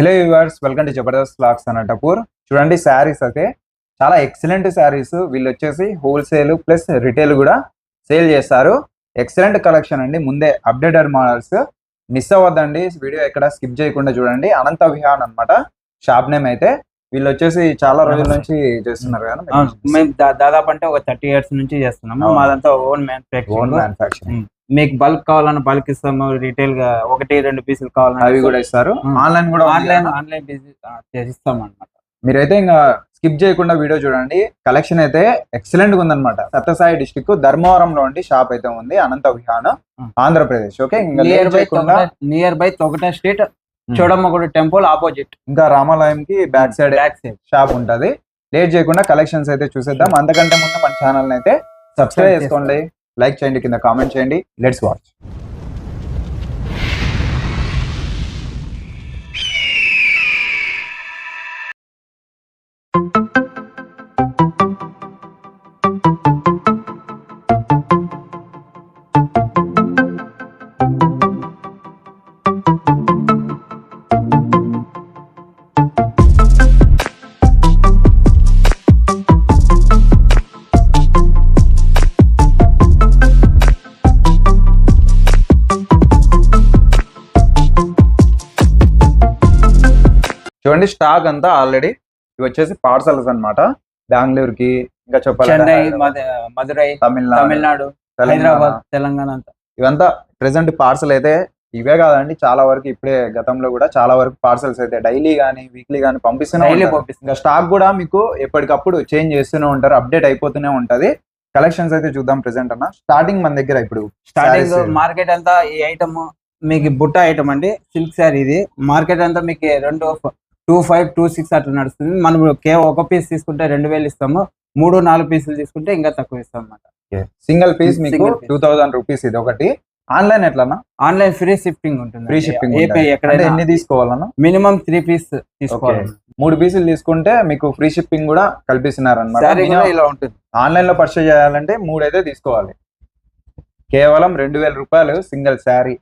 Hello viewers welcome to Jabardasth flags Anantapur చూడండి saris అయితే చాలా ఎక్సలెంట్ శారీస్ వీళ్ళు వచ్చేసి హోల్సేల్ ప్లస్ రిటైల్ కూడా సేల్ చేస్తారు. ఎక్సలెంట్ కలెక్షన్ అండి. ముందే అప్డేటెడ్ మోడల్స్ మిస్ అవ్వద్దండి. వీడియో ఎక్కడ స్కిప్ చేయకుండా చూడండి. అనంత విహాన్ అన్నమాట. షాప్ నేమ్ అయితే వీళ్ళు వచ్చేసి చాలా రోజుల నుంచి చేస్తున్నారు కదా. మేము దాదాపు అంటే ఒక థర్టీ ఇయర్స్ నుంచి చేస్తున్నాము. మాదంతా ఓన్ ఓన్ మ్యానుఫాక్చరింగ్ మ్యానుఫాక్చరింగ్ మీకు బల్క్ కావాలన్నా బల్క్ ఇస్తాము రిటైల్గా ఒకటి రెండు పీసులు కావాలన్నా అవి కూడా ఇస్తారు. ఆన్లైన్ కూడా ఆన్లైన్ ఆన్లైన్ ఇస్తాం అనమాట మీరైతే ఇంకా స్కిప్ చేయకుండా వీడియో చూడండి. కలెక్షన్ అయితే ఎక్సలెంట్గా ఉందన్నమాట. సత్యసాయి డిస్టిక్ ధర్మవరంలో ఉండి షాప్ అయితే ఉంది అనంత విహాన్ Hmm. ఆంధ్రప్రదేశ్. ఓకే ఇంకా near by near by Thogata street చూడమ్మగుడి temple opposite ఇంకా రామాలయం కి back side back side shop ఉంటది. లేట్ చేయకుండా కలెక్షన్స్ అయితే చూసేద్దాం. అంతకంటే ముందు మన ఛానల్ అయితే సబ్స్క్రైబ్ చేసుకోండి. లైక్ చేయండి కింద కామెంట్ చేయండి. లెట్స్ వాచ్ స్టాక్ అంతా ఆల్రెడీ ఇవి వచ్చేసి పార్సల్స్ అన్నమాట. బెంగళూరు కి ఇంకా చెప్పాలంటే చెన్నై మదురై తమిళనాడు హైదరాబాద్ తెలంగాణ అంతా. ఇవంతా ప్రెసెంట్ పార్సల్ అయితే ఇవే కాదండి చాలా వరకు ఇప్పుడే గతంలో కూడా చాలా వరకు పార్సల్స్ అయితే డైలీ కానీ వీక్లీ కానీ ఇంకా స్టాక్ కూడా మీకు ఎప్పటికప్పుడు చేంజ్ చేస్తూనే ఉంటారు అప్డేట్ అయిపోతూనే ఉంటది. కలెక్షన్స్ అయితే చూద్దాం ప్రెసెంట్ అన్న. స్టార్టింగ్ మన దగ్గర ఇప్పుడు స్టార్టింగ్. మార్కెట్ అంతా ఈ ఐటమ్ మీకు బుట్ట ఐటమ్ అండి సిల్క్ శారీ ఇది. మార్కెట్ అంతా మీకు రెండు టూ ఫైవ్ టూ సిక్స్ అట్లా నడుస్తుంది. మనం కేవలం ఒక పీస్ తీసుకుంటే రెండు వేలు ఇస్తాము. మూడు నాలుగు పీసులు తీసుకుంటే ఇంకా తక్కువ ఇస్తాం అన్నమాట. సింగిల్ పీస్ మీకు. టూ థౌసండ్ రూపీస్ ఇది ఒకటి. ఆన్లైన్ ఎట్లన్నా? ఆన్లైన్ ఫ్రీ షిప్పింగ్ ఉంటుంది. ఫ్రీ షిప్పింగ్ ఏపీ అంటే ఎక్కడైనా ఎన్ని తీసుకోవాలన్నా? మినిమం త్రీ పీస్ తీసుకోవాలి. మూడు పీసులు తీసుకుంటే మీకు ఫ్రీ షిప్పింగ్ కూడా కల్పిస్తున్నారు అనమాట ఇలా ఉంటుంది. ఆన్లైన్లో పర్చేజ్ చేయాలంటే మూడు అయితే తీసుకోవాలి. కేవలం రెండు వేల రూపాయలు సింగిల్ శారీ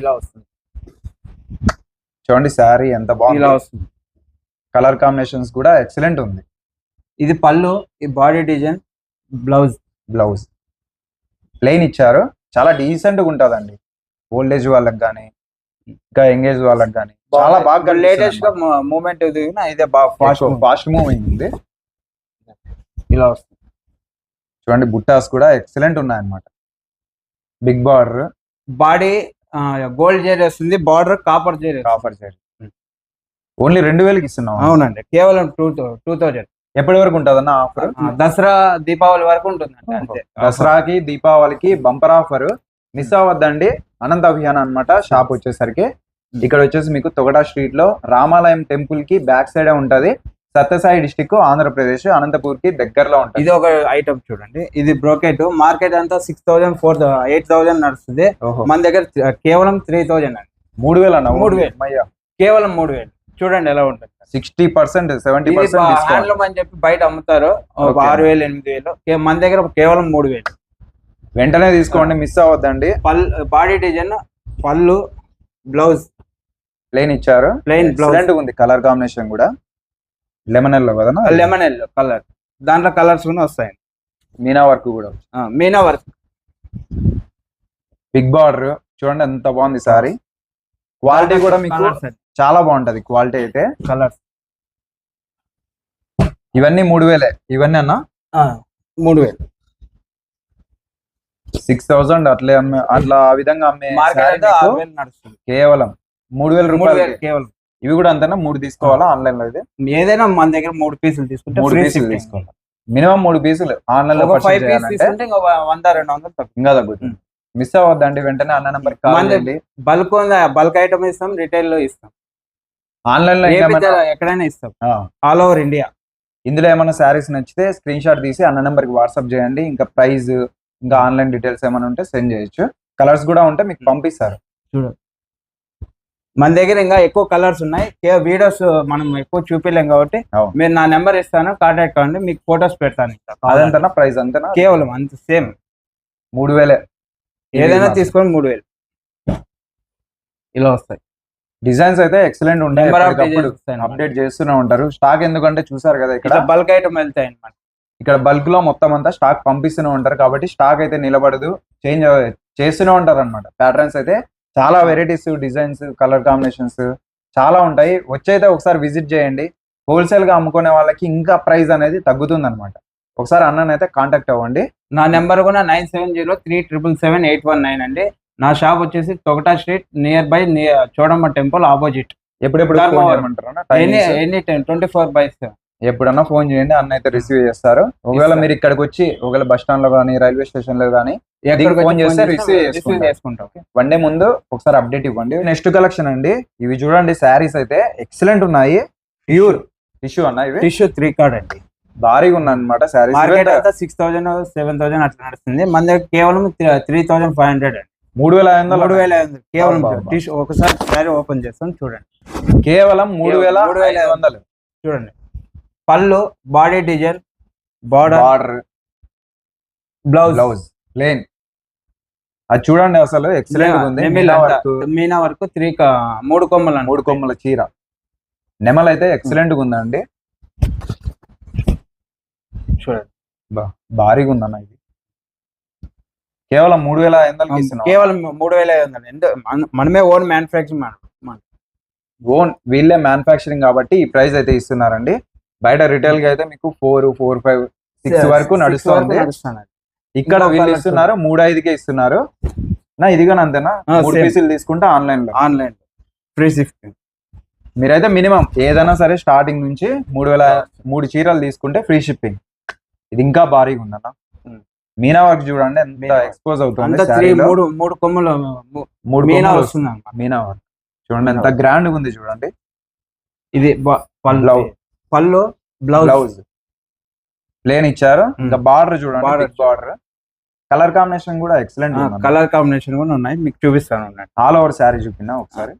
ఇలా వస్తుంది. చూడండి శారీ ఎంత ఇలా బాగుంది వస్తుంది. కలర్ కాంబినేషన్స్ కూడా ఎక్సలెంట్ ఉంది. ఇది పళ్ళు ఈ body design blouse. Blouse. Plain ఇచ్చారు. చాలా డీసెంట్గా ఉంటదండి. ఓల్డ్ ఏజ్ వాళ్ళకి కానీ ఇంకా యంగేజ్ వాళ్ళకి కానీ చాలా బాగా లేటెస్ట్గా మూమెంట్ ఇదే ఫాస్ట్ ఫాస్ట్ మూవింగ్ ఉంది. ఇలా వస్తుంది. చూడండి బుట్టాస్ కూడా ఎక్సలెంట్ ఉన్నాయన్నమాట. Big border body gold zari వస్తుంది border copper zari offer side only రెండు వేలకి ఇస్తున్నాం అవునండి కేవలం టూ టూ థౌజండ్. ఎప్పటి వరకు ఉంటుందన్న ఆఫర్? దసరా దీపావళి వరకు ఉంటుంది అంతే. దసరాకి దీపావళికి బంపర్ ఆఫర్. మిస్ అవ్వద్దండి అనంత అభియాన్ అన్నమాట షాప్ వచ్చేసరికి. ఇక్కడ వచ్చేసి మీకు తొగడా స్ట్రీట్లో రామాలయం టెంపుల్కి బ్యాక్ సైడ్ ఉంటది. సత్యసాయి డిస్టిక్ ఆంధ్రప్రదేశ్ అనంతపూర్కి దగ్గరలో ఉంటది. ఇది ఒక ఐటమ్ చూడండి. ఇది బ్రోకెట్ మార్కెట్ అంతా six thousand four eight thousand నడుస్తుంది. మన దగ్గర కేవలం త్రీ థౌజండ్ అండి. మూడు వేలు అన్న మూడు వేలు. కేవలం మూడు వేలు. చూడండి ఎలా ఉంటుంది. Sixty percent seventy percent handloom అని చెప్పి బయట అమ్ముతారు. ఆరు వేలు ఎనిమిది వేలు. మన దగ్గర కేవలం మూడు వేలు. వెంటనే తీసుకోండి మిస్ అవ్వద్దండి. పల్ body design pallu blouse plain ఇచ్చారు. ప్లెయిన్ బ్లౌజ్ ఉంది కలర్ కాంబినేషన్ కూడా. లెమన్ ఎల్లో కదా లెమన్ ఎల్లో కలర్ దాంట్లో కలర్స్ కూడా వస్తాయి. మీనా వర్క్ కూడా. ఆ, మీనా వర్క్. బిగ్ బార్డర్ చూడండి ఎంత బాగుంది సారీ. క్వాలిటీ కూడా మీకు చాలా బాగుంటది క్వాలిటీ అయితే. కలర్స్ ఇవన్నీ మూడు వేలే. ఇవన్నీ అన్న? మూడు వేలు. సిక్స్ థౌసండ్ అట్లే అమ్మే అట్లా ఆ విధంగా అమ్మే కేవలం మూడు వేల రూపాయలు వేలు కేవలం. ఇవి కూడా అంతేనా? మూడు తీసుకోవాలా? ఆన్లైన్లో ఏదైనా మన దగ్గర మూడు పీసులు తీసుకుంటే మూడు పీసులు. తీసుకోవాలి. మినిమం మూడు పీసులు. ఆన్లైన్లో ఫైవ్ పీస్ తీసుకుంటే ఇంకా వంద రెండు వందలు తక్కువ. ఇంకా తగ్గుతుంది. మిస్ అవ్వద్దండి వెంటనే అన్న నెంబర్ బల్క్ బల్క్ ఐటమ్ ఇస్తాం రిటైల్లో ఇస్తాం ఆన్లైన్లో ఎక్కడైనా ఇస్తాం. ఆల్ ఓవర్ ఇండియా ఇందులో ఏమైనా శారీస్ నచ్చితే స్క్రీన్ షాట్ తీసి అన్న నెంబర్కి వాట్సాప్ చేయండి. ఇంకా ప్రైస్ ఇంకా ఆన్లైన్ డీటెయిల్స్ ఏమైనా ఉంటే సెండ్ చేయొచ్చు. కలర్స్ కూడా ఉంటే మీకు పంపిస్తారు. మన దగ్గర ఇంకా ఎక్కువ కలర్స్ ఉన్నాయి. వీడియోస్ మనం ఎక్కువ చూపించలేం కాబట్టి అవును. మీరు నా నెంబర్ ఇస్తాను కాంటాక్ట్ కావండి మీకు ఫొటోస్ పెడతాను ఇంకా. అదంతనా ప్రైస్ అంతేనా? కేవలం అంత సేమ్ మూడు వేలే. ఏదైనా తీసుకొని మూడు వేలు. ఇలా వస్తాయి. డిజైన్స్ అయితే ఎక్సలెంట్ ఉంటాయి నెంబర్ ఆఫ్ ఎప్పటికప్పుడు. అప్డేట్ చేస్తూనే ఉంటారు. స్టాక్ ఎందుకంటే చూసారు కదా ఇక్కడ? బల్క్ ఐటమ్ వెళ్తాయి అనమాట ఇక్కడ బల్క్లో మొత్తం అంతా స్టాక్ పంపిస్తూనే ఉంటారు కాబట్టి స్టాక్ అయితే నిలబడదు. చేంజ్ చేస్తూనే ఉంటారు అనమాట ప్యాటర్న్స్ అయితే చాలా వెరైటీస్ డిజైన్స్ కలర్ కాంబినేషన్స్ చాలా ఉంటాయి. వచ్చైతే ఒకసారి విజిట్ చేయండి. హోల్సేల్గా అమ్ముకునే వాళ్ళకి ఇంకా ప్రైస్ అనేది తగ్గుతుంది అనమాట ఒకసారి అన్ననైతే కాంటాక్ట్ అవ్వండి. నా నెంబర్ కూడా nine seven zero three triple seven eight one nine అండి. నా షాప్ వచ్చేసి Thogata street near by Chodamma temple opposite. ఎప్పుడెప్పుడు? Any time twenty four by seven. ఎప్పుడన్నా ఫోన్ చేయండి. అన్న అయితే రిసీవ్ చేస్తారు. ఒకవేళ. మీరు ఇక్కడికి వచ్చి ఒకవేళ బస్ స్టాండ్లో కానీ రైల్వే స్టేషన్లో కానీ చేస్తే చేసుకుంటాం. వన్ డే ముందు ఒకసారి అప్డేట్ ఇవ్వండి. నెక్స్ట్ కలెక్షన్ అండి. ఇవి చూడండి శారీస్ అయితే ఎక్సలెంట్ ఉన్నాయి. ప్యూర్ టిష్యూ అన్న ఇవి. టిష్యూ త్రీ కార్డ్ అండి. భారీగా ఉన్నాయి అనమాట శారీస్ మార్కెట్ అంతా సిక్స్ థౌసండ్ సెవెన్ థౌసండ్ అట్లా నడుస్తుంది. మన దగ్గర కేవలం త్రీ థౌసండ్ ఫైవ్ హండ్రెడ్ అండి. మూడు వేల ఐదు వందలు మూడు వేల ఐదు కేవలం. టిష్యూ ఒకసారి శారీ ఓపెన్ చేస్తాం చూడండి. కేవలం మూడు వేల మూడు వేల ఐదు వందలు. చూడండి. Pallu body design border border blouse blouse plain అది చూడండి అసలు ఎక్సలెంట్ ఉంది మీనా వరకు. త్రీ మూడు కొమ్మలు మూడు కొమ్మల చీర. నెమల్ అయితే ఎక్సలెంట్గా ఉందండి చూడండి భారీగా ఉందన్న ఇది. కేవలం మూడు వేల ఐదు కేవలం మూడు వేల ఐదు వందలు. మనమే ఓన్ మ్యానుఫ్యాక్చరింగ్ ఓన్ వీళ్ళే మ్యానుఫ్యాక్చరింగ్ కాబట్టి ఈ ప్రైస్ అయితే ఇస్తున్నారండి. బయట రిటైల్గా అయితే మీకు ఫోర్ ఫోర్ ఫైవ్ సిక్స్ వరకు నడుస్తుంది. ఇక్కడ ఇంకో వీళ్ళు ఇస్తున్నారు మూడు ఐదుకే ఇస్తున్నారు. నా ఇది కానీ అంతేనా? మూడు. పీసులు తీసుకుంటే ఆన్లైన్లో. ఆన్లైన్ ఫ్రీ షిఫ్టింగ్ మీరైతే మినిమం ఏదైనా సరే స్టార్టింగ్ నుంచి మూడు వేల మూడు చీరలు తీసుకుంటే ఫ్రీ షిప్పింగ్ ఇది ఇంకా భారీగా ఉందన్న. మీనా వర్క్ చూడండి ఎంత. ఎక్స్పోజ్ అవుతుంది. మూడు మూడు కొమ్మలు మూడు మీనా వస్తుంది. మీనా వర్క్. చూడండి ఎంత గ్రాండ్ ఉంది చూడండి. ఇది పళ్ళు. పళ్ళు బ్లౌజ్ బ్లౌజ్ ప్లేన్ ఇచ్చారు. ఇంకా బార్డర్ చూడండి బార్డర్. కలర్ కాంబినేషన్ కూడా ఎక్సలెంట్ కలర్ కాంబినేషన్ కూడా ఉన్నాయి. మీకు చూపిస్తాను. ఆల్ ఓవర్ శారీ చూపినా ఒకసారి?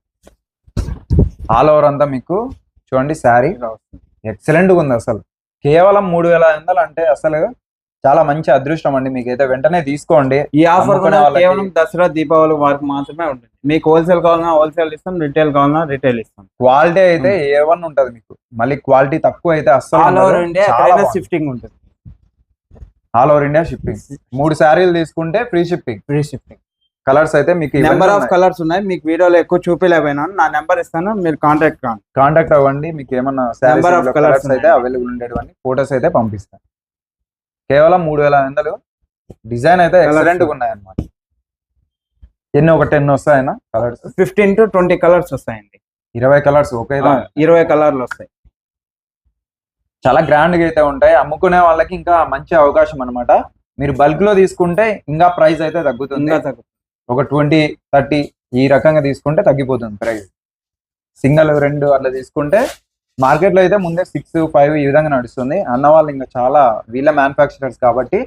ఆల్ ఓవర్ అంతా మీకు చూడండి శారీ. ఎక్సలెంట్ ఉంది అసలు. కేవలం మూడు వేల ఐదు వందలు అంటే అసలు చాలా మంచి అదృష్టం అండి. మీకు అయితే వెంటనే తీసుకోండి. ఈ ఆఫర్ కేవలం దసరా దీపావళి వరకు మాత్రమే ఉంటుంది. మీకు హోల్సేల్ కావాలన్నా హోల్సేల్ ఇస్తాం రిటైల్ కావాలన్నా రిటైల్ ఇస్తాం. క్వాలిటీ అయితే ఏ వన్ ఉంటది మీకు. మళ్ళీ క్వాలిటీ తక్కువ అయితే ఎక్కడైనా షిఫ్టింగ్ ఉంటుంది. All over India shipping. మూడు శారీలు తీసుకుంటే free shipping. Free shifting colours అయితే మీకు నెంబర్ ఆఫ్ కలర్స్ ఉన్నాయి. మీకు వీడియోలో ఎక్కువ చూపించలేకపోయినా నా నెంబర్ ఇస్తాను. మీరు కాంటాక్ట్ కాండి కాంటాక్ట్ అవ్వండి. మీకు ఏమన్నా of colours కలర్స్ అయితే. అవైలబుల్ ఉండేటివన్నీ ఫోటోస్ అయితే పంపిస్తాను. కేవలం మూడు వేల వందలు. డిజైన్ అయితే Colours. ఎక్సలెంట్గా ఉన్నాయి అన్నమాట ఎన్ని ఒక ten వస్తాయన్నా colours fifteen to twenty colours వస్తాయండి. ఇరవై కలర్స్ ఒకే ఇరవై కలర్లు వస్తాయి. చాలా గ్రాండ్గా అయితే ఉంటాయి. అమ్ముకునే వాళ్ళకి ఇంకా మంచి అవకాశం అన్నమాట. మీరు బల్క్లో తీసుకుంటే ఇంకా ప్రైస్ అయితే తగ్గుతుంది. ఒక ట్వంటీ థర్టీ ఈ రకంగా తీసుకుంటే తగ్గిపోతుంది ప్రైస్ సింగల్ రెండు అట్లా తీసుకుంటే మార్కెట్లో అయితే ముందే సిక్స్ ఫైవ్ ఈ విధంగా నడుస్తుంది. అన్న వాళ్ళు ఇంకా చాలా వీళ్ళ మ్యానుఫాక్చరర్స్ కాబట్టి.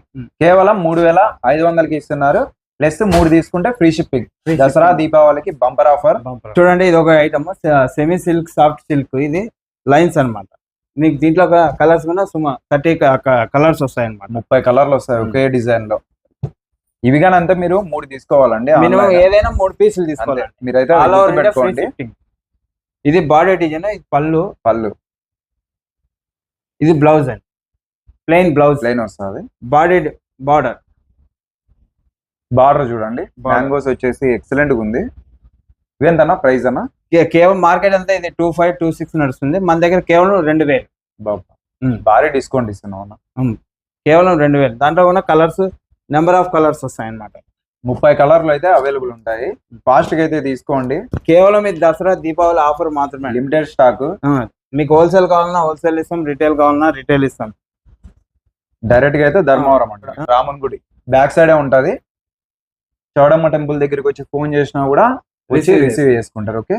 కేవలం మూడు వేల ఐదు వందలకి ఇస్తున్నారు. ప్లస్ మూడు తీసుకుంటే ఫ్రీ షిప్పింగ్ దసరా దీపావళికి బంపర్ ఆఫర్ చూడండి ఇది ఒక item semi silk soft silk ఇది లైన్స్ అన్నమాట. మీకు దీంట్లో కలర్స్ కూడా సుమా థర్టీ కలర్స్ వస్తాయి అనమాట ముప్పై కలర్లు వస్తాయి. ఒకే డిజైన్లో ఇవి కానీ అంతే మీరు మూడు తీసుకోవాలండి మినిమం. ఏదైనా మూడు పీసులు. తీసుకోవాలి. మీరైతే ఓవర్ పెట్టుకోండి. ఇది బాడీ డిజైన్ ఇది పళ్ళు? పళ్ళు. ఇది బ్లౌజ్ అండి. ప్లెయిన్ బ్లౌజ్ ప్లెయిన్ వస్తుంది. బాడీ బార్డర్ బార్డర్ చూడండి. మ్యాంగోస్ వచ్చేసి ఎక్సలెంట్గా ఉంది. ఇవేంతన్నా ప్రైస్ అన్న? కేవలం మార్కెట్ అంతా ఇది టూ ఫైవ్ టూ సిక్స్ నడుస్తుంది. మన దగ్గర కేవలం రెండు వేలు. బాబా. భారీ డిస్కౌంట్ ఇస్తున్నాం అన్న. కేవలం రెండు వేలు. దాంట్లో కూడా కలర్స్ నెంబర్ ఆఫ్ కలర్స్ వస్తాయి అన్నమాట ముప్పై కలర్లు అయితే అవైలబుల్ ఉంటాయి. ఫాస్ట్గా అయితే తీసుకోండి. కేవలం ఇది దసరా దీపావళి ఆఫర్ మాత్రమే. లిమిటెడ్ స్టాక్ మీకు హోల్సేల్ కావాలన్నా హోల్సేల్ ఇస్తాం రిటైల్ కావాలన్నా రిటైల్ ఇస్తాం. డైరెక్ట్గా అయితే ధర్మవరం అంట. రామన్ గుడి. బ్యాక్ సైడే ఉంటది. చౌడమ్మ టెంపుల్ దగ్గరికి వచ్చి ఫోన్ చేసినా కూడా వచ్చి Receive రిసీవ్ చేసుకుంటారు ఓకే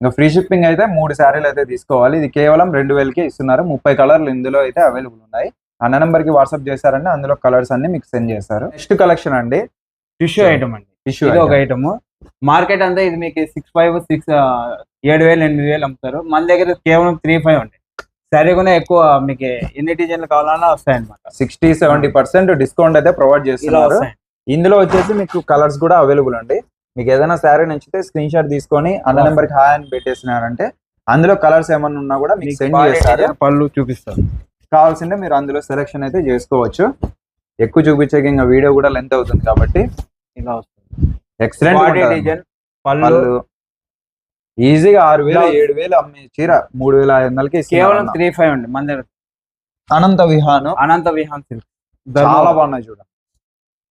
ఇంకా ఫ్రీ షిప్పింగ్ అయితే మూడు శారీలు అయితే తీసుకోవాలి. ఇది కేవలం రెండు వేలకే ఇస్తున్నారు. ముప్పై కలర్లు ఇందులో అయితే అవైలబుల్ ఉన్నాయి. అన్న నెంబర్కి వాట్సాప్ చేశారంటే అందులో కలర్స్ అన్ని మీకు సెండ్ చేస్తారు. నెక్స్ట్ కలెక్షన్ అండి. టిష్యూ ఐటమ్ అండి. టిష్యూ ఒక ఐటమ్ మార్కెట్ అంతా ఇది మీకు సిక్స్ ఫైవ్ సిక్స్ ఏడు వేలు ఎనిమిది వేలు అమ్ముతారు. మన దగ్గర కేవలం త్రీ ఫైవ్ ఉంటాయి సరే కూడా ఎక్కువ మీకు ఎన్ని డిజైన్లు కావాలన్నా వస్తాయి అనమాట సిక్స్టీ సెవెంటీ పర్సెంట్ డిస్కౌంట్ అయితే ప్రొవైడ్ చేస్తున్నారు. ఇందులో వచ్చేసి మీకు కలర్స్ కూడా అవైలబుల్ అండి. మీకు ఏదైనా శారీ నచ్చితే స్క్రీన్ షాట్ తీసుకొని అన్న Wow. నెంబర్కి హాయ్ అని పెట్టేసినారంటే అందులో కలర్స్ ఏమన్నా ఉన్నా కూడా మీకు సెండ్ చేస్తారు. పళ్ళు చూపిస్తాను. కావాల్సింటే మీరు అందులో సెలెక్షన్ అయితే చేసుకోవచ్చు. ఎక్కువ చూపించే ఇంకా వీడియో కూడా లెంత్ అవుతుంది కాబట్టి ఇలా వస్తుంది. ఎక్సలెంట్ డిజైన్ పళ్ళు. ఈజీగా ఆరు వేలు. ఏడు వేలు అమ్మే చీర మూడు వేల ఐదు వందలకి కేవలం త్రీ ఫైవ్ అండి మన దగ్గర అనంత విహాను. అనంత విహాన్ సిల్క్. చాలా బాగున్నాయి చూడండి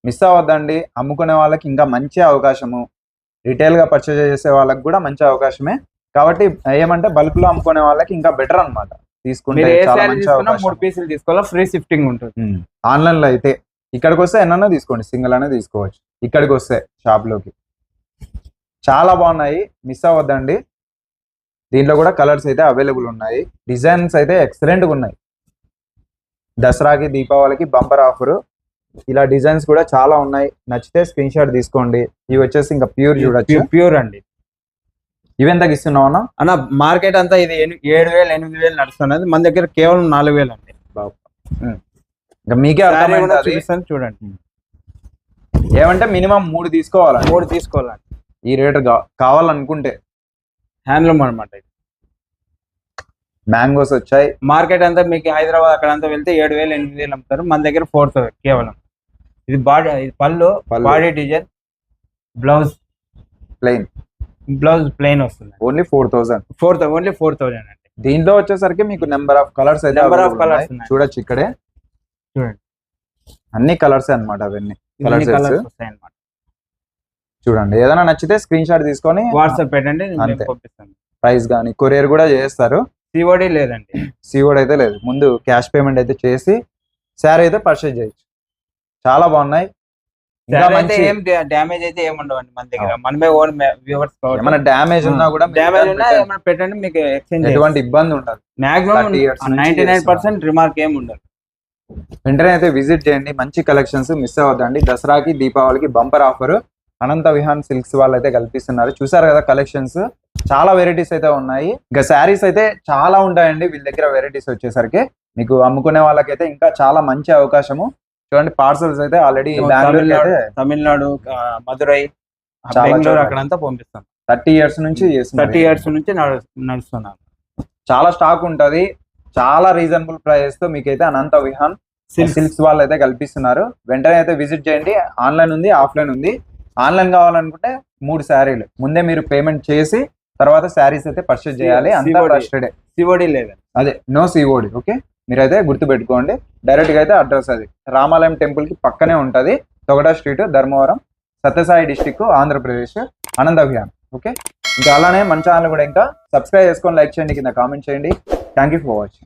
మిస్ అవ్వద్దండి. అమ్ముకునే వాళ్ళకి ఇంకా మంచి అవకాశము. రిటైల్గా పర్చేజ్ చేసే వాళ్ళకి కూడా మంచి అవకాశమే. కాబట్టి ఏమంటే బల్క్లో అమ్ముకునే వాళ్ళకి ఇంకా బెటర్ తీసుకుంటే మీరు ఏ చాలా శారీ మంచి తీసుకున్నా అవకాశం. మూడు పీసులు తీసుకోవాలా? ఫ్రీ షిఫ్టింగ్ ఉంటుంది. ఆన్లైన్లో అయితే ఇక్కడికి వస్తే ఎన్నైనా తీసుకోండి. సింగిల్ అనే తీసుకోవచ్చు. ఇక్కడికి వస్తే షాప్లోకి. చాలా బాగున్నాయి. మిస్ అవ్వద్దండి. దీంట్లో కూడా కలర్స్ అయితే అవైలబుల్ ఉన్నాయి. డిజైన్స్ అయితే ఎక్సలెంట్గా ఉన్నాయి. దసరాకి దీపావళికి బంపర్ ఆఫర్ ఇలా డిజైన్స్ కూడా చాలా ఉన్నాయి. నచ్చితే స్క్రీన్ షాట్ తీసుకోండి. ఇవి వచ్చేసి ఇంకా ప్యూర్ చూడొచ్చు. ప్యూర్ అండి. ఇవి ఎంతకి ఇస్తున్నావు అన్న? అన్న మార్కెట్ అంతా ఇది ఏడు వేలు ఎనిమిది వేలు నడుస్తున్నది. మన దగ్గర కేవలం నాలుగు వేలు అండి ఇంకా మీకే అర్థమైంది చూడండి. ఏమంటే మినిమం మూడు తీసుకోవాలి మూడు తీసుకోవాలండి. ఈ రేటు కావాలనుకుంటే. హ్యాండ్లూమ్ అనమాట ఇది. మ్యాంగోస్ వచ్చాయి. మార్కెట్ అంతా మీకు హైదరాబాద్ అక్కడ అంతా వెళ్తే ఏడు వేలు ఎనిమిది వేలు అమ్ముతారు. మన దగ్గర ఫోర్ కేవలం. ఇది బాడీ పళ్ళు. Body design blouse. Plain blouse plain వస్తుంది. Only four thousand four only four thousand అండి. దీంట్లో వచ్చేసరికి మీకు నెంబర్ ఆఫ్ కలర్స్ colours ఉన్నాయి. ఉన్నాయి. చూడొచ్చు ఇక్కడే. చూడండి. అన్ని కలర్స్ అన్నమాట అవన్నీ. కలర్స్ అనమాట చూడండి. ఏదైనా నచ్చితే స్క్రీన్ షాట్ తీసుకొని వాట్సాప్ పెట్టండి అంతే. ప్రైస్ కానీ కొరియర్ కూడా చేస్తారు. సిఓడి లేదండి. సీఓడ్ అయితే లేదు. ముందు క్యాష్ పేమెంట్ అయితే చేసి శారీ అయితే పర్చేజ్ చేయొచ్చు. చాలా బాగున్నాయి. Saree అయితే మన దగ్గర. మనమే ఓన్ వ్యూవర్స్ ఏమైనా డ్యామేజ్ ఉన్నా కూడా మీరు డ్యామేజ్ return ఉన్నా పెట్టండి. ఏమైనా పెట్టండి మీకు ఎక్స్చేంజ్ ఎటువంటి ఇబ్బంది ఉండదు. 30 years మాక్సిమం నుంచి నైన్టీ నైన్ పర్సెంట్. రిమార్క్ ఏమి ఉండదు. వెంటనే అయితే విజిట్ చేయండి. మంచి కలెక్షన్స్ మిస్ అవ్వద్దండి. దసరాకి దీపావళికి bumper offer Anantha Vihan silks వాళ్ళు అయితే కల్పిస్తున్నారు. చూసారు కదా కలెక్షన్స్ చాలా వెరైటీస్ అయితే ఉన్నాయి. ఇంకా శారీస్ అయితే చాలా ఉంటాయండి. వీళ్ళ దగ్గర వెరైటీస్ వచ్చేసరికి. మీకు అమ్ముకునే వాళ్ళకైతే ఇంకా చాలా మంచి అవకాశము. చూడండి పార్సల్స్ అయితే ఆల్రెడీ బెంగళూరు తమిళనాడు అయితే తమిళనాడు ఆ, మదురై బెంగళూరు. అక్కడంతా పంపిస్తాం. థర్టీ ఇయర్స్ నుంచి థర్టీ ఇయర్స్ నుంచి నడు- నడుస్తున్నాను చాలా స్టాక్ ఉంటది. చాలా రీజనబుల్ ప్రైస్తో మీకైతే అనంత విహాన్. సిల్క్స్ వాళ్ళు అయితే కల్పిస్తున్నారు. వెంటనే అయితే విజిట్ చేయండి. ఆన్లైన్ ఉంది ఆఫ్లైన్ ఉంది. ఆన్లైన్ కావాలనుకుంటే మూడు శారీలు. ముందే మీరు పేమెంట్ చేసి తర్వాత శారీస్ అయితే పర్చేజ్ చేయాలి. అంతా సిఓడి లేదండి. అదే నో సిఓడి ఓకే మీరైతే గుర్తు పెట్టుకోండి అయితే అడ్రస్ అది. రామాలయం టెంపుల్కి పక్కనే ఉంటది. Togada street Dharmavaram Sathya Sai district Andhra Pradesh Ananda Abhiyan. Okay? ఇంకా అలానే మన ఛానల్ కూడా ఇంకా సబ్స్క్రైబ్ చేసుకొని లైక్ చేయండి కింద కామెంట్ చేయండి. Thank you for watching.